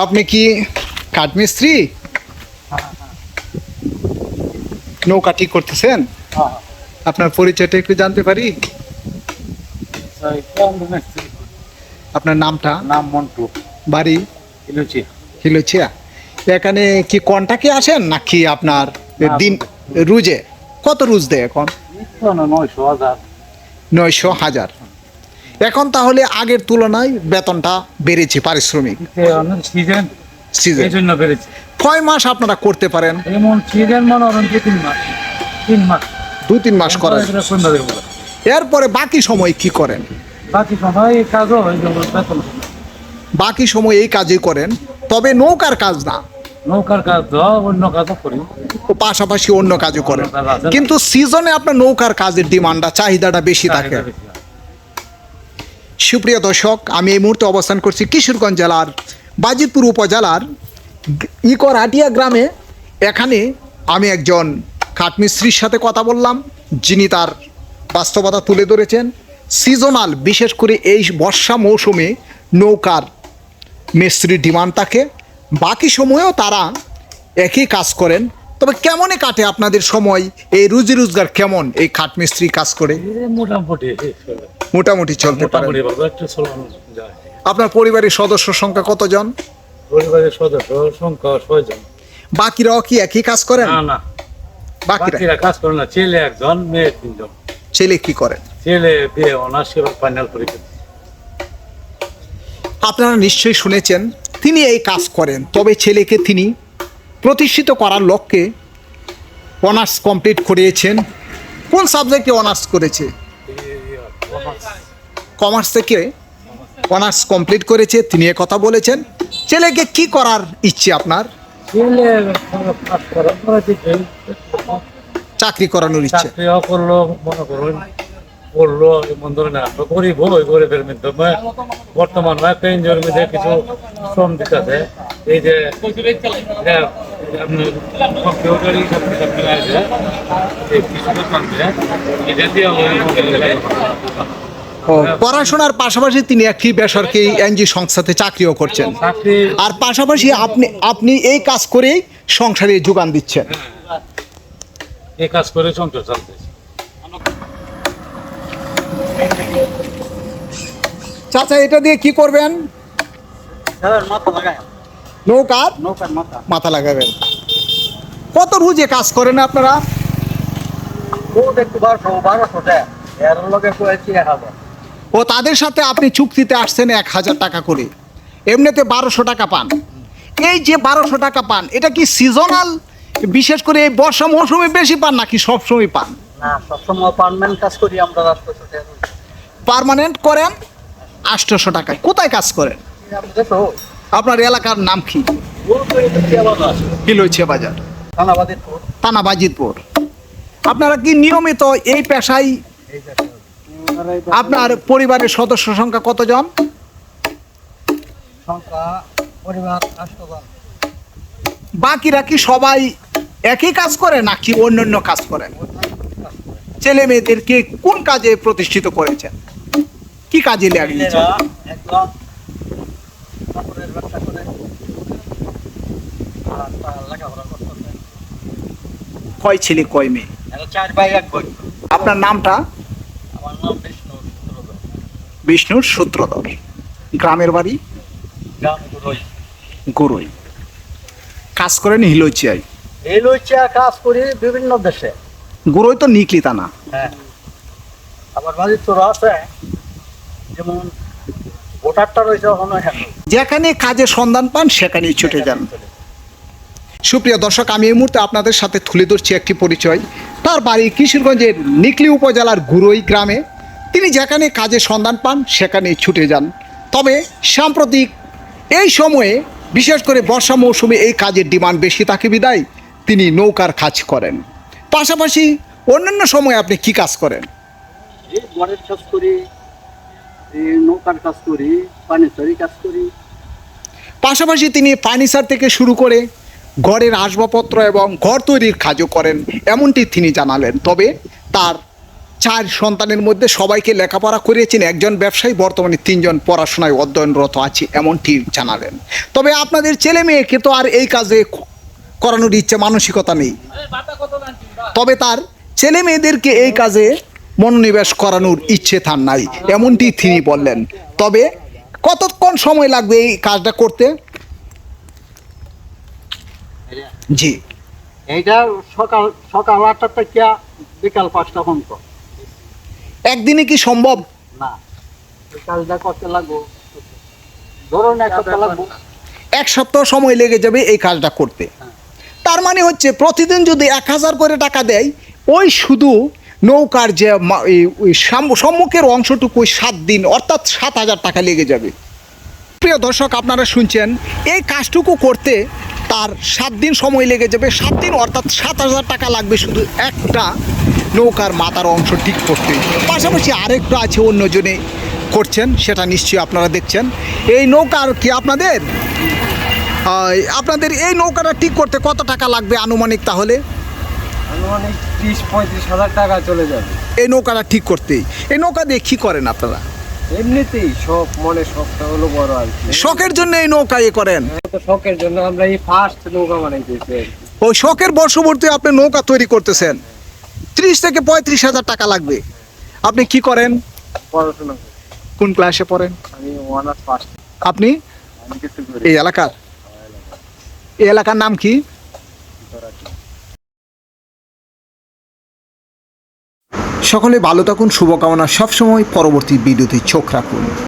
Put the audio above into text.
আপনি কি কাঠমিস্ত্রি? নৌকা ঠিক করতেছেন আপনার পরিচয়টা একটু জানতে পারি? আপনার নামটা? নাম মন্টু। বাড়ি? ইলুচি হিলোচিয়া। এখানে কি কন্টাকে আসেন নাকি আপনার দিন রুজে। কত রুজ দেয় এখন? নয়শো হাজার। নয়শো হাজার। এখন তাহলে আগের তুলনায় বেতনটা বেড়েছে পারিশ্রমিক। সিজন সিজন এই জন্য বেড়েছে। কয় মাস আপনারা করতে পারেন? এমন সিজন মনে হবেন তিন মাস তিন মাস। দু তিন মাস করেন। এরপরে বাকি সময় কি করেন? বাকি সময় এই কাজও বেতন। বাকি সময় এই কাজই করেন তবে নৌকার কাজ না। নৌকার কাজ অন্য কাজও করি। পাশাপাশি অন্য কাজও করেন। কিন্তু সিজনে আপনার নৌকার কাজের ডিমান্ডটা চাহিদাটা বেশি থাকে। সুপ্রিয় দর্শক, আমি এই মুহূর্তে অবস্থান করছি কিশোরগঞ্জ জেলার বাজিতপুর উপজেলার ইকর আটিয়া গ্রামে। এখানে আমি একজন কাঠমিস্ত্রির সাথে কথা বললাম, যিনি তার বাস্তবতা তুলে ধরেছেন। সিজনাল, বিশেষ করে এই বর্ষা মৌসুমে নৌকার মিস্ত্রির ডিমান্ড থাকে বাকি সময়েও তারা একই কাজ করেন। তবে কেমনে কাটে আপনাদের সময়? এই রুজি রোজগার কেমন? এই কাঠমিস্ত্রি কাজ করে? মোটামুটি। মোটামুটি চলতে পারে। আপনার পরিবারের সদস্য সংখ্যা কতজন? পরিবারের সদস্য সংখ্যা ছয়জন। বাকিরাও কি একই কাজ করেন? না না। বাকিরা? বাকিরা কাজ করে না ছেলে একজন মেয়ে তিনজন। ছেলে কি করেন? ছেলে বিয়ে অনার্স এবার ফাইনাল পরীক্ষা। আপনারা নিশ্চয়ই শুনেছেন তিনি এই কাজ করেন তবে ছেলেকে তিনি প্রতিষ্ঠিত করার লক্ষ্যে অনার্স কমপ্লিট করিয়েছেন। কোন সাবজেক্টে অনার্স করেছে? কমার্স থেকে অনার্স কমপ্লিট করেছে, তিনি কথা বলেছেন। ছেলেকে কি করার ইচ্ছে আপনার? চাকরি করানোর ইচ্ছে। করল, মনে করল গরিব হই গরিবের বর্তমান কিছু শ্রম দিতেছে। এই যে যে আপনি কম্পিউটার হিসাব কিতাব মিলাই যে এই কিছু দোকান এটা দিয়ে পড়াশোনার পাশাপাশি তিনি একটি বেসরকারি এনজি সংস্থাতে চাকরিও করছেন। আর পাশাপাশি আপনি আপনি এই কাজ করেই সংসারে যোগান দিচ্ছেন। এই কাজ করে সংসার চলতেছে চাচা এটা দিয়ে কি করবেন? মাথা লাগায়। নৌকার নৌকার মাথা। মাথা লাগাবেন। কত রুজে কাজ করেন আপনারা? ও তাদের সাথে আপনি চুক্তিতে আসছেন এক হাজার টাকা করে। এমনিতে বারোশো টাকা পান। এই যে বারোশো টাকা পান এটা কি সিজনাল বিশেষ করে এই বর্ষা মৌসুমে বেশি পান নাকি সবসময় পান? না সবসময় পারমানেন্ট কাজ করি আমরা রাষ্ট্র পার্মানেন্ট করেন আটশোশো টাকায়। কোথায় কাজ করেন? আপনার এলাকার নাম কি? বাজার। আপনারা কি নিয়মিত এই পেশায় আপনার পরিবারের সদস্য সংখ্যা কতজন? বাকিরা কি সবাই একই কাজ করে নাকি অন্যান্য কাজ করেন? ছেলে মেয়েদেরকে কোন কাজে প্রতিষ্ঠিত করেছেন? কি কাজে লাগিয়েছেন? কয় ছেলে কয় মেয়ে? চার ভাই এক ভাই আপনার নামটা? আমার নাম বিষ্ণু সূত্রধর। বিষ্ণুর সূত্রধর। গ্রামের বাড়ি? গ্রাম গুরুই। গরুই। কাজ করেন হিলোচিয়ায়? এই লইচা কাজ করি বিভিন্ন দেশে। গরুই তো নিকলি তা না। হ্যাঁ। তোর আছে। যেমন ভোটারটা রয়েছে ওখানে। যেখানে কাজের সন্ধান পান সেখানেই ছুটে যান। সুপ্রিয় দর্শক আমি এই মুহূর্তে আপনাদের সাথে তুলে ধরছি একটি পরিচয়। তার বাড়ি কিশোরগঞ্জের নিকলি উপজেলার গুরুই গ্রামে। তিনি যেখানে কাজের সন্ধান পান সেখানেই ছুটে যান। তবে সাম্প্রতিক এই সময়ে বিশেষ করে বর্ষা মৌসুমে এই কাজের ডিমান্ড বেশি থাকে বিদায় তিনি নৌকার কাজ করেন। পাশাপাশি অন্যান্য সময়ে আপনি কি কাজ করেন? এই কাজ করি নৌকার কাজ করি পানি কাজ করি। পাশাপাশি তিনি ফার্নিচার থেকে শুরু করে ঘরের আসবাবপত্র এবং ঘর তৈরির কাজও করেন, এমনটি তিনি জানালেন। তবে তার চার সন্তানের মধ্যে সবাইকে লেখাপড়া করিয়েছেন, একজন ব্যবসায়ী, বর্তমানে তিনজন পড়াশোনায় অধ্যয়নরত আছে, এমনটি জানালেন। তবে আপনাদের ছেলে মেয়েকে তো আর এই কাজে করানোর ইচ্ছে, মানসিকতা নেই। তবে তার ছেলে মেয়েদেরকে এই কাজে মনোনিবেশ করানোর ইচ্ছে তার নাই, এমনটি তিনি বললেন। তবে কতক্ষণ সময় লাগবে এই কাজটা করতে? জি। এইটা সকাল সকাল আটটা থেকে বিকাল পাঁচটা পর্যন্ত। একদিনে কি সম্ভব? না। কাজটা করতে লাগবো। ধরুন এক সপ্তাহ লাগবো। এক সপ্তাহ সময় লেগে যাবে এই কাজটা করতে। তার মানে হচ্ছে প্রতিদিন যদি এক হাজার করে টাকা দেয় ওই শুধু নৌকার যে সম্মুখের অংশটুকু ওই সাত দিন অর্থাৎ সাত হাজার টাকা লেগে যাবে। প্রিয় দর্শক আপনারা শুনছেন এই কাজটুকু করতে তার সাত দিন সময় লেগে যাবে। সাত দিন অর্থাৎ সাত হাজার টাকা লাগবে শুধু একটা নৌকার মাথার অংশ ঠিক করতে। পাশাপাশি আরেকটা আছে অন্যজনে করছেন সেটা নিশ্চয়ই আপনারা দেখছেন। এই নৌকার কি আপনাদের? আপনাদের এই নৌকাটা ঠিক করতে কত টাকা লাগবে আনুমানিক তাহলে? আনুমানিক ত্রিশ পঁয়ত্রিশ হাজার টাকা চলে যাবে। এই নৌকাটা ঠিক করতেই। এই নৌকা দিয়ে কী করেন আপনারা? এমনিতেই শখ মনে শখটা হলো বড় আর কি। শখের জন্য এই নৌকা ইয়ে করেন? তো শখের জন্য আমরা এই ফার্স্ট নৌকা বানাইতেছি ওই শখের বর্ষবর্তী আপনি নৌকা তৈরি করতেছেন। ত্রিশ থেকে পঁয়ত্রিশ হাজার টাকা লাগবে। আপনি কি করেন? পড়াশোনা করি। কোন ক্লাসে পড়েন? আমি অনার্স ফার্স্ট আপনি? আমি কিছু করি। এই এলাকার। এই এলাকার নাম কি? সকলে ভালো থাকুন শুভকামনা সবসময় পরবর্তী ভিডিওতে চোখ রাখুন।